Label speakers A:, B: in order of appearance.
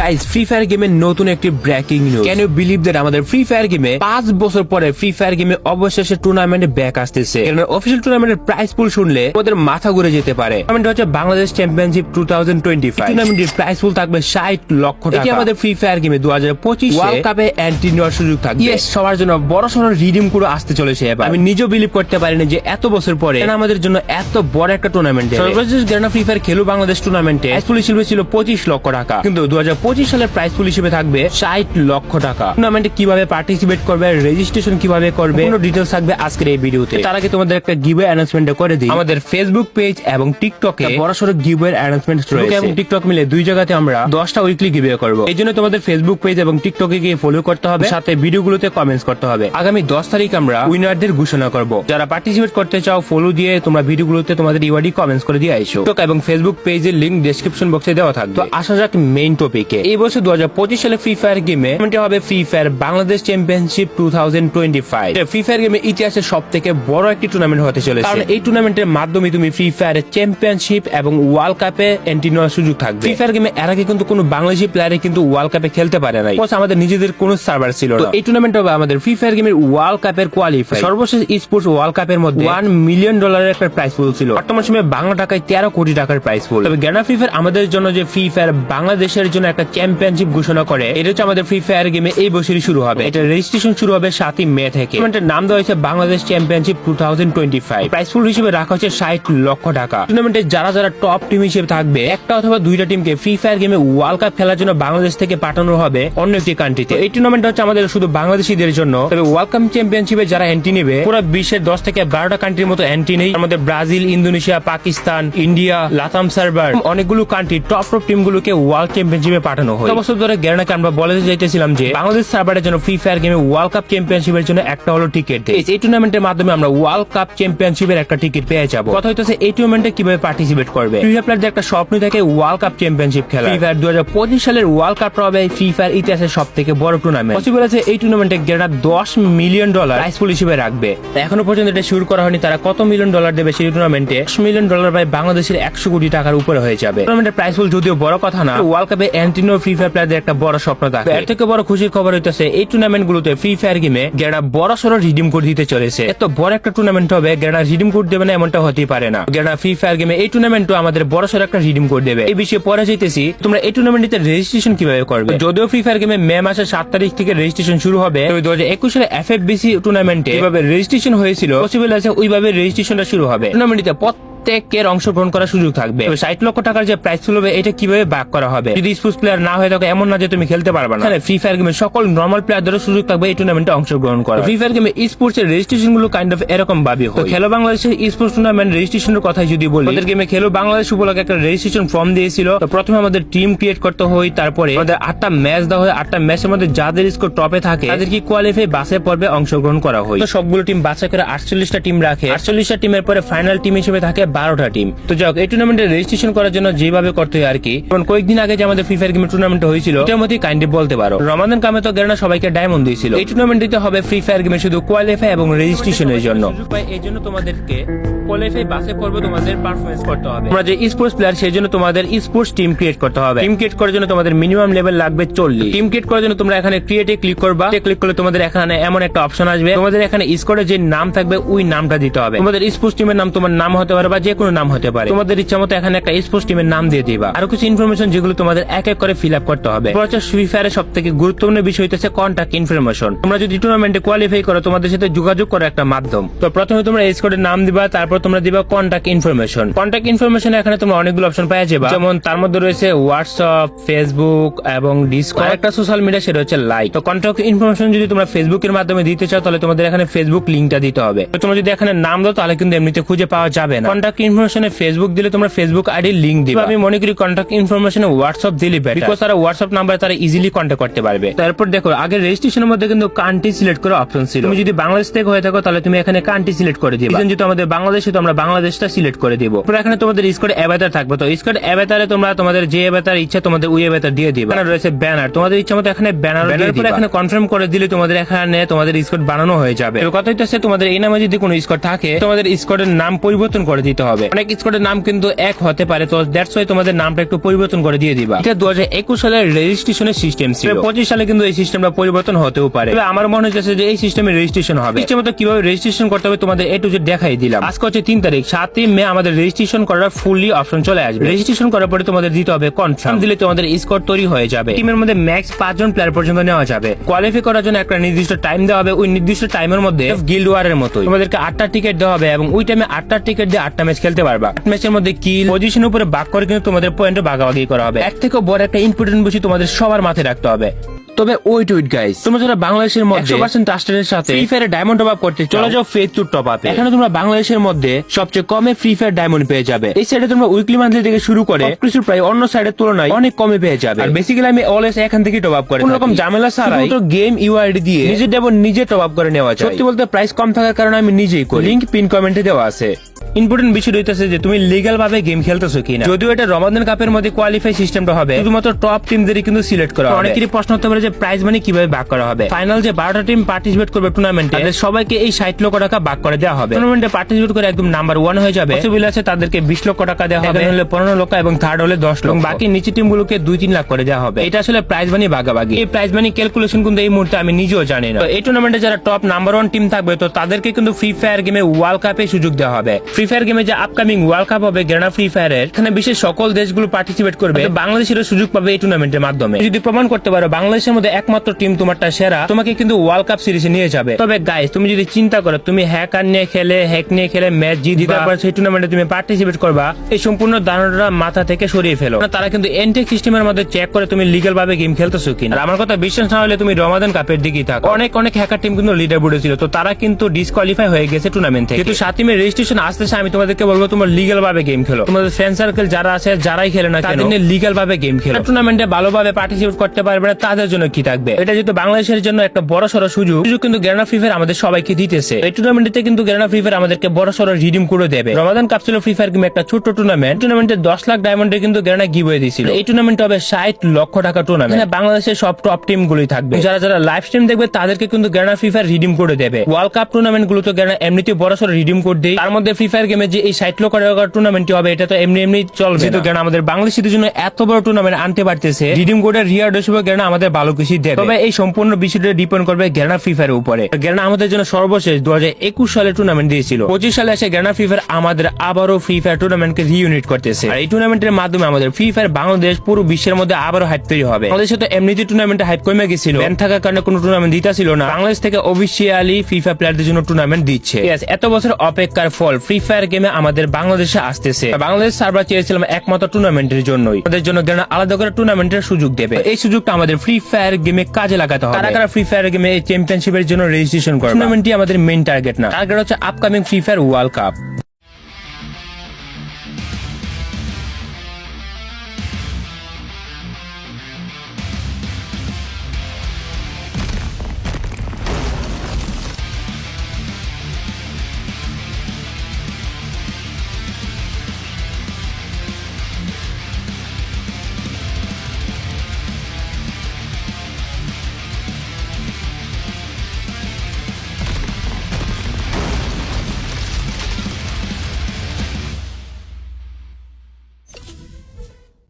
A: Guys free fire গেমের নতুন একটি breaking news can you believe that আমাদের ফ্রি ফায়ার গেমে পাঁচ বছর পরে ফ্রি ফায়ার গেমে অবশেষে টুর্নামেন্টে ব্যাক আসতেছে। অফিসিয়াল টুর্নামেন্টের প্রাইস পুল শুনলে আমাদের মাথা ঘুরে যেতে পারে। টুর্নামেন্ট হচ্ছে Bangladesh championship two thousand twenty five টুর্নামেন্টের প্রাইস পুল থাকবে ষাট লক্ষ টাকা। এটি আমাদের ফ্রি ফায়ার গেমে দু হাজার পঁচিশ ওয়ার্ল্ড কাপে এন্ট্রি নেওয়ার সুযোগ থাকবে। Yes, সবার জন্য বড় সড়ো রিডিম করে আসতে চলেছে এবার। আমি নিজেও বিলিভ করতে পারিনি যে এত বছর পরে আমাদের জন্য এত বড় একটা টুর্নামেন্ট সর্বশেষ গ্রানা ফ্রি ফায়ার খেলো বাংলাদেশ টুর্নামেন্টে প্রাইস পুল হিসেবে ছিল পঁচিশ লক্ষ টাকা। কিন্তু দু হাজার সালের প্রাইস পুল হিসেবে থাকবে ষাট লক্ষ টাকা। টুর্নামেন্টে কীভাবে পার্টিসিপেট করবে রেজিস্ট্রেশন কীভাবে করবে, কোনো ডিটেলস থাকবে আজকের এই ভিডিওতে। তার আগে তোমাদের একটা গিভওয়ে অ্যানাউন্সমেন্ট করে দিই। আমাদের ফেসবুক পেজ এবং টিকটকে বড় সড়ো গিভওয়ে অ্যানাউন্সমেন্ট রয়েছে। এবং টিকটক মিলে দুই জায়গাতে আমরা দশটা উইকলি গিভওয়ে করব। এই জন্য তোমাদের ফেসবুক পেজ এবং টিকটকে গিয়ে ফলো করতে হবে। সাথে ভিডিওগুলোতে কমেন্টস করতে হবে। আগামী দশ তারিখ আমরা উইনারদের ঘোষণা করব। যারা পার্টিসিপেট করতে চাও ফলো দিয়ে তোমরা ভিডিওগুলোতে তোমাদের ইওয়ার্ডি কমেন্টস করে দিয়ে আইসো। এবং ফেসবুক পেজের লিংক ডেসক্রিপশন বক্সে দেওয়া থাকবে। তো আসা যাক মেইন টপিকে এই বছর দু হাজার পঁচিশ সালে ফ্রি ফায়ার গেমে হবে free fire Bangladesh championship two thousand twenty five free fire গেমে ইতিহাসের সব থেকে বড় একটি টুর্নামেন্ট হতে চলেছে। কারণ এই টুর্নামেন্টের মাধ্যমে তুমি ফ্রি ফায়ার চ্যাম্পিয়নশিপ এবং ওয়ার্ল্ড কাপে এন্ট্রি নেওয়ার সুযোগ থাকবে। ফ্রি ফায়ার গেমে এর আগে কিন্তু কোনো বাংলাদেশি প্লেয়ারে কিন্তু ওয়ার্ল্ড কাপে খেলতে পারে নাই। আমাদের নিজেদের কোনো সার্ভার ছিল না। এই টুর্নামেন্ট হবে আমাদের ফ্রি ফায়ার গেমের ওয়ার্ল্ড কাপের কোয়ালিফাই সর্বশেষ স্পোর্টস ওয়ার্ল্ড কাপের মধ্যে ওয়ান মিলিয়ন ডলারের একটা প্রাইস পুল ছিল। বর্তমান সময়ে বাংলা টাকায় তেরো কোটি টাকার প্রাইস পুল তবে গ্যানা ফ্রি ফায়ার আমাদের জন্য যে ফ্রি ফায়ার বাংলাদেশের জন্য একটা চ্যাম্পিয়নশিপ ঘোষণা করে, এটা হচ্ছে আমাদের ফ্রি ফায়ার গেমে এই বছরই শুরু হবে। এটা রেজিস্ট্রেশন শুরু হবে সাতই মে থেকে। টুর্নামেন্টের নাম দেওয়া হয়েছে Bangladesh championship two thousand twenty five price হিসেবে রাখা হচ্ছে ষাট লক্ষ টাকা। টুর্নামেন্টে যারা যারা টপ টিম হিসেবে থাকবে, একটা অথবা দুইটা টিমকে ফ্রি ফায়ার গেমে ওয়ার্ল্ড কাপ খেলার জন্য বাংলাদেশ থেকে পাঠানো হবে অন্য একটি কান্ট্রিতে এই টুর্নামেন্ট হচ্ছে আমাদের শুধু বাংলাদেশিদের জন্য, তবে ওয়ার্ল্ড কাপ চ্যাম্পিয়নশিপে যারা এন্ট্রি নেবে, পুরো বিশ্বের দশ থেকে বারোটা কান্ট্রির মতো এন্ট্রি নেই। আমাদের Brazil Indonesia Pakistan India LATAM server অনেকগুলো কান্ট্রি টপ টপ টিম গুলোকে ওয়ার্ল্ড চ্যাম্পিয়নশিপে পাঠানো হয়। বছর ধরে গ্যারানাকে আমরা বলে যাইতেছিলাম যে বাংলাদেশ সার্ভারের জন্য ফ্রি ফায়ার গেমে ওয়ার্ল্ড কাপ চ্যাম্পিয়নশিপের জন্য একটা হলো টিকিট এই টুর্নামেন্টের মাধ্যমে আমরা ওয়ার্ল্ড কাপ চ্যাম্পিয়নশিপের একটা টিকিট পেয়ে যাব। কথা হইতেছে এই টুর্নামেন্টে কীভাবে পার্টিসিপেট করবে? ফ্রি ফায়ার প্লেয়ারদের একটা স্বপ্ন থাকে ওয়ার্ল্ড কাপ চ্যাম্পিয়নশিপ খেলা ফ্রি ফায়ার দু সালের ওয়ার্ল্ড কাপ হবে ফ্রি ফায়ার ইতিহাসের সব থেকে বড় টুর্নামেন্ট পসিবল আছে এই টুর্নামেন্টে গেরা দশ মিলিয়ন ডলার প্রাইস পুল হিসেবে রাখবে। এখনও পর্যন্ত এটা শুরু করা হয়নি তারা কত মিলিয়ন ডলার দেবে সেই টুর্নামেন্টে দশ মিলিয়ন ডলার প্রায় বাংলাদেশের একশো কোটি টাকার উপরে হয়ে যাবে। টুর্নামেন্টের প্রাইস পুল যদিও বড় কথা না ওয়ার্ল্ড কাপে অ্যান্টিনো ফ্রি ফায়ার প্লেয়ারদের একটা বড় স্বপ্ন থাকে এর থেকে বড় খুশির খবর হইতেছে এই টুর্নামেন্ট গুলোতে ফ্রি ফায়ার গেমে গেরা বড় সড়ো রিডিম কোড দিতে চলেছে। এত বড় একটা টুর্নামেন্ট হবে গেরা রিডিম কোড দেবে না এমনটা হতেই পারে না। গেরা ফ্রি ফায়ার গেমে এই টুর্নামেন্টও আমাদের বড় সড়ো একটা রিডিম কোড দেবে। এই বিষয়ে পরে যাইতেছি তোমরা এই টুর্নামেন্টে রেজিস্ট্রেশন কীভাবে করবে? যদিও ফ্রি ফায়ার গেমে মে মাসের সাত তারিখ থেকে রেজিস্ট্রেশন শুরু হবে দু হাজার একুশ সালে এফ এফ বিসি টুর্নামেন্টে যেভাবে রেজিস্ট্রেশন হয়েছিল? পসিবল আছে ওইভাবে রেজিস্ট্রেশনটা শুরু হবে। টুর্নামেন্টে প্রত্যেকের অংশগ্রহণ করার সুযোগ থাকবে। ষাট লক্ষ টাকার যে প্রাইস হবে এটা কীভাবে ভাগ করা হবে? যদি স্পোর্টস প্লেয়ার না হয়ে থাকে এমন না যে তুমি খেলতে পারবে না। ফ্রি ফায়ার গেমে সকল নর্মাল প্লেয়ারদেরও সুযোগ থাকবে এই টুর্নামেন্টে অংশগ্রহণ করা ফ্রি ফায়ার গেমে স্পোর্টস এর রেজিস্ট্রেশনগুলো কাইন্ড অফ এরকম ভাবে হয়। খেলো বাংলাদেশের স্পোর্টস টুর্নামেন্ট রেজিস্ট্রেশনের কথা যদি বলি। ওদের গেমে খেলো বাংলাদেশ উপলক্ষে একটা রেজিস্ট্রেশন ফর্ম দিয়েছিল। তো প্রথমে আমাদের টিম ক্রিয়েট করতে হয় তারপরে আমাদের আটটা ম্যাচ দেওয়া হয়। আটটা ম্যাচের মধ্যে যাদের স্কোর টপে থাকে তাদের কি কোয়ালিফাই বাসে পর্বে অংশগ্রহণ করা হয়? তো সবগুলো টিম বাছাই করে আটচল্লিশটা টিম রাখে। আটচল্লিশটা টিমের পরে ফাইনাল টিম হিসেবে থাকে বারোটা টিম। তো যাক এই টুর্নামেন্টে রেজিস্ট্রেশন করার জন্য যেভাবে করতে হয় আর কি যেমন কয়েকদিন আগে যে আমাদের ফ্রি ফায়ার গেমের টুর্নামেন্ট হয়েছিল এটার মধ্যে কাইন্ডলি বলতে পারো। রমাদান কামে তো গেরানা সবাইকে ডায়মন্ড দিয়েছিল। এই টুর্নামেন্ট দিতে হবে ফ্রি ফায়ার গেমে শুধু কোয়ালিফাই এবং রেজিস্ট্রেশনের জন্য। এই জন্য তোমাদেরকে কোয়ালিফাই বাসে পর্বে তোমাদের পারফরমেন্স করতে হবে। তোমরা যে স্পোর্টস প্লেয়ার সেই জন্য তোমাদের স্পোর্টস টিম ক্রিয়েট করতে হবে। টিম ক্রিয়েট করার জন্য তোমাদের মিনিমাম লেভেল লাগবে চল্লিশ। টিম ক্রিয়েট করার জন্য তোমরা এখানে ক্রিয়েটে ক্লিক করবা। ক্লিক করলে তোমাদের এখানে এমন একটা অপশন আসবে। তোমাদের এখানে স্কোরে যে নাম থাকবে ওই নামটা দিতে হবে। তোমাদের স্পোর্টস টিমের নাম তোমার নাম হতে পারে বা যে কোনো নাম হতে পারে। তোমাদের ইচ্ছা মতো এখানে একটা স্পোর্টস টিমের নাম দিয়ে দিবা। আরও কিছু ইনফরমেশন যেগুলো তোমাদের এক এক করে ফিল আপ করতে হবে। হচ্ছে ফ্রি ফায়ারের সব থেকে গুরুত্বপূর্ণ বিষয় হচ্ছে কন্ট্যাক্ট ইনফরমেশন তোমরা যদি টুর্নামেন্টে কোয়ালিফাই করো, তোমাদের সাথে যোগাযোগ করার একটা মাধ্যম। তো প্রথমে তোমরা এই স্কোরের নাম দিবা, তারপর তোমরা দিবা কন্ট্যাক্ট ইনফরমেশন কন্ট্যাক্ট ইনফরমেশন এখানে তোমরা অনেকগুলো অপশন পাওয়া যাবে। যেমন তার মধ্যে রয়েছে হোয়াটসঅ্যাপ ফেসবুক এবং ডিসকর্ড একটা সোশ্যাল মিডিয়া সেটা হচ্ছে লাইক তো কন্ট্যাক্ট ইনফরমেশন যদি তোমরা ফেসবুকের মাধ্যমে দিতে চাও, তাহলে তোমাদের এখানে ফেসবুক লিঙ্কটা দিতে হবে। তো তোমরা যদি এখানে নাম দাও, তাহলে কিন্তু এমনিতে খুঁজে পাওয়া যাবে না। কন্ট্যাক্ট ইনফরমেশনে ফেসবুক দিলে তোমরা ফেসবুক আইডি লিঙ্ক দিবে। আমি মনে করি কন্ট্যাক্ট ইনফরমেশনে হোয়াটসঅ্যাপ দিলে বেটার বিকজ তারা হোয়াটসঅ্যাপ নাম্বার তারা ইজিলি কন্ট্যাক্ট করতে পারবে। তারপর দেখো আগে রেজিস্ট্রেশনের মধ্যে কিন্তু কান্ট্রি সিলেক্ট করা অপশন ছিল। তুমি যদি বাংলাদেশ থেকে হয়ে থাকো তাহলে তুমি এখানে কান্ট্রি সিলেক্ট করে দিবে। যেহেতু আমাদের বাংলাদেশে তো আমরা বাংলাদেশটা সিলেক্ট করে দিব। তারপর এখানে তোমাদের স্কোর অ্যাভাতার থাকবে। তো স্কোর অ্যাভাতারে তোমরা তোমাদের যে অ্যাভাতার ইচ্ছা তোমাদের ওই অ্যাভাতার দিয়ে দিবে। এখানে রয়েছে ব্যানার তোমাদের ইচ্ছা মতো এখানে ব্যানার ব্যানার পরে এখানে কনফার্ম করে দিলে তোমাদের এখানে তোমাদের স্কোর বানানো হয়ে যাবে। কথা হচ্ছে তোমাদের এই নামে যদি কোনো স্কোর থাকে তোমাদের স্কোরের নাম পরিবর্তন করে দিতে হবে। অনেক স্কোয়াডের নাম কিন্তু এক হতে পারে তো দ্যাটস ওয়াই তোমাদের নামটা একটু পরিবর্তন করে দিয়ে দিবা। এটা দু হাজার একুশ সালের রেজিস্ট্রেশনের সিস্টেম ছিল। পঁচিশ সালে কিন্তু এই সিস্টেমটা পরিবর্তন হতেও পারে। তবে আমার মনে হচ্ছে যে এই সিস্টেমে রেজিস্ট্রেশন হবে। সিস্টেম তো কীভাবে রেজিস্ট্রেশন করতে হবে তোমাদের এ টু জেড দেখাই দিলাম। আজকে হচ্ছে তিন তারিখ সাতই মে আমাদের রেজিস্ট্রেশন করার ফুললি অপশন চলে আসবে। রেজিস্ট্রেশন করার পরে তোমাদের দিতে হবে কনফার্ম দিলে তোমাদের স্কোর তৈরি হয়ে যাবে। টিমের মধ্যে ম্যাক্স পাঁচজন প্লেয়ার পর্যন্ত নেওয়া যাবে। কোয়ালিফাই করার জন্য একটা নির্দিষ্ট টাইম দেওয়া হবে। ওই নির্দিষ্ট টাইমের মধ্যে গিল্ড ওয়ারের মতোই। তোমাদেরকে আটটা টিকিট দেওয়া হবে এবং ওই টাইমে আটটা টিকিট দিয়ে আটটা ম্যাচ খেলতে পারবা। ম্যাচের মধ্যে কিল পজিশন উপরে ভাগ করে কিন্তু তোমাদের পয়েন্ট ভাগাভাগি করা হবে। এক থেকে বড় একটা ইম্পর্টেন্ট বিষয় তোমাদের সবার মাথায় রাখতে হবে। তবে ওই টুইট গাইস তোমরা যারা বাংলাদেশের মধ্যে একশো পার্সেন্ট ট্রাস্টের সাথে free fire diamond top up করতে চলে যাও ফেস টু টপ আপে এখানে তোমরা বাংলাদেশের মধ্যে সবচেয়ে কমে ফ্রি ফায়ার ডায়মন্ড পেয়ে যাবে। এই সাইডে তোমরা উইকলি মান্থলি থেকে শুরু করে কিছু প্রায় অন্য সাইডের তুলনায় অনেক কমে পেয়ে যাবে। আর বেসিক্যালি আমি অলওয়েজ এখান থেকে টপ আপ করে কোনো রকম ঝামেলা ছাড়াই তো গেম ইউআইডি দিয়ে নিজের ডায়মন্ড নিজে টপ আপ করে নেওয়া যায়। সত্যি বলতে প্রাইস কম থাকার কারণে আমি নিজেই করি। লিংক পিন কমেন্টে দেওয়া আছে। ইম্পর্টেন্ট বিষয় রইতেছে যে তুমি লিগাল ভাবে গেম খেলতেছো কিনা। যদিও এটা রমাদান কাপের মধ্যে কোয়ালিফাই সিস্টেমটা হবে শুধুমাত্র টপ টিমদেরই কিন্তু সিলেক্ট করা হবে। অনেকেরই প্রশ্ন হতে পারে যে প্রাইজ মানি কীভাবে ভাগ করা হবে? ফাইনাল যে বারোটা টিম পার্টিসিপেট করবে টুর্নামেন্টে তাদের সবাইকে এই ষাট লক্ষ টাকা ভাগ করে দেওয়া হবে। টুর্নামেন্টে পার্টিসিপেট করে একদম নাম্বার ওয়ান হয়ে যাবে। পসিবল আছে তাদেরকে বিশ লক্ষ টাকা দেওয়া হবে হলে পনেরো লক্ষ এবং থার্ড হলে দশ লক্ষ। বাকি নিচে টিমগুলোকে দুই তিন লাখ করে দেওয়া হবে। এটা আসলে প্রাইজ মানি ভাগাভাগি এই প্রাইজ মানি ক্যালকুলেশন কিন্তু এই মুহূর্তে আমি নিজেও জানি না। এই টুর্নামেন্টে যারা টপ নাম্বার ওয়ান টিম থাকবে তো তাদেরকে কিন্তু ফ্রি ফায়ার গেমে ওয়ার্ল্ড কাপে সুযোগ দেওয়া হবে। ফ্রি ফায়ার গেমে যে আপকামিং ওয়ার্ল্ড কাপ হবে গ্রেনা ফ্রি ফায়ারের এখানে বিশ্বের সকল দেশগুলো পার্টিসিপেট করবে। তো বাংলাদেশেরও সুযোগ পাবে এই টুর্নামেন্টের মাধ্যমে। যদি প্রমাণ করতে পারো বাংলাদেশের মধ্যে একমাত্র টিম তোমারটা সেরা তোমাকে কিন্তু ওয়ার্ল্ড কাপ সিরিজে নিয়ে যাবে। তবে গাইস তুমি যদি চিন্তা করো তুমি হ্যাকার নিয়ে খেলে হ্যাক নিয়ে খেলে ম্যাচ জিতে তারপর সেই টুর্নামেন্টে তুমি পার্টিসিপেট করবা এই সম্পূর্ণ ধারণাটা মাথা থেকে সরিয়ে ফেলো। তারা কিন্তু এনটেক সিস্টেমের মধ্যে চেক করে তুমি লিগাল ভাবে গেম খেলতেছো কিনা। আর আমার কথা বিশ্বাস না হলে তুমি রমাদান কাপের দিকেই থাকো। অনেক অনেক হ্যাকার টিম কিন্তু লিডার বোর্ডে ছিল তো তারা কিন্তু ডিসকোয়ালিফাই হয়ে গেছে টুর্নামেন্ট থেকে। কিন্তু সাত টিমের রেজিস্ট্রেশন আসতেছে আমি তোমাদেরকে বলব তোমার লিগাল ভাবে গেম খেলো। তোমাদের ফ্রেন্ড সার্কেল যারা আছে যারাই খেলে না তাদের লিগাল ভাবে গেম খেলো। টুর্নামেন্টে ভালোভাবে পার্টিসিপেট করতে পারবে না তাদের জন্য কি থাকবে? এটা যেহেতু বাংলাদেশের জন্য একটা বড় সড়ো সুযোগ সুযোগ কিন্তু গ্রেনা ফ্রি ফায়ার আমাদের সবাইকে দিতেছে। এই টুর্নামেন্টে কিন্তু গ্রেনা ফ্রি ফায়ার আমাদেরকে বড় সড়ো রিডিম করে দেবে। রমাদান কাপ ছিল ফ্রি ফায়ার গেম একটা ছোট্ট টুর্নামেন্ট টুর্নামেন্টে দশ লাখ ডায়মন্ডে কিন্তু গ্রেনা গিভওয়ে দিয়েছিল। এই টুর্নামেন্ট হবে ষাট লক্ষ টাকা টুর্নামেন্ট বাংলাদেশের সব টপ টিম গুলি থাকবে। যারা যারা লাইভ স্ট্রিম দেখবে তাদেরকে কিন্তু গ্রেনা ফ্রি ফায়ার রিডিম করে দেবে। ওয়ার্ল্ড কাপ টুর্নামেন্টগুলো তো গ্রেনা এমনিতে বড় সড়ো রিডিম কোড দেয়। তার মধ্যে ফ্রি ফায়ার গেমে যে এই ষাট লক্ষ টাকার টুর্নামেন্টটি হবে এটা তো এমনি এমনি চলবে যেহেতু গ্রেনা আমাদের বাংলাদেশিদের জন্য এত বড় টুর্নামেন্ট আনতে পারতেছে রিডিম কোডের রিয়ার্ড হিসেবে গ্রেনা আমাদের ভালো কিছু দেবে। তবে এই সম্পূর্ণ বিষয়টা ডিপেন্ড করবে গ্রেনা ফ্রি ফায়ারের উপরে। গ্রেনা আমাদের জন্য সর্বশেষ দু একুশ সালে টুর্নামেন্ট দিয়েছিল। পঁচিশ সালে এসে গ্রেনা ফ্রি ফায়ার আমাদের আবারও ফ্রি ফায়ার টুর্নামেন্ট টুর্নামেন্টকে রিইউনিট করতেছে। আর এই টুর্নামেন্টের মাধ্যমে আমাদের ফ্রি ফায়ার বাংলাদেশ পুরো বিশ্বের মধ্যে আবারও হাইপ তৈরি হবে। বাংলাদেশে তো এমনিতে টুর্নামেন্টে হাইপ কমে গেছিল। ব্যান থাকার কারণে কোনো টুর্নামেন্ট দিতে ছিল না। বাংলাদেশ থেকে অফিসিয়ালি ফায়ার প্লেয়ারদের জন্য টুর্নামেন্ট দিচ্ছে। এত বছর অপেক্ষার ফল ফ্রি ফায়ার গেমে আমাদের বাংলাদেশে আসতেছে। বাংলাদেশ সার্ভার চেয়েছিলাম একমাত্র টুর্নামেন্টের জন্যই। আমাদের জন্য আলাদা করে টুর্নামেন্টের সুযোগ দেবে। এই সুযোগটা আমাদের ফ্রি ফায়ার গেমে কাজে লাগাতে হবে। কারা কারা ফ্রি ফায়ার গেমে চ্যাম্পিয়নশিপের জন্য রেজিস্ট্রেশন করে টুর্নামেন্টটি আমাদের মেন টার্গেট না। টার্গেট হচ্ছে upcoming free fire world cup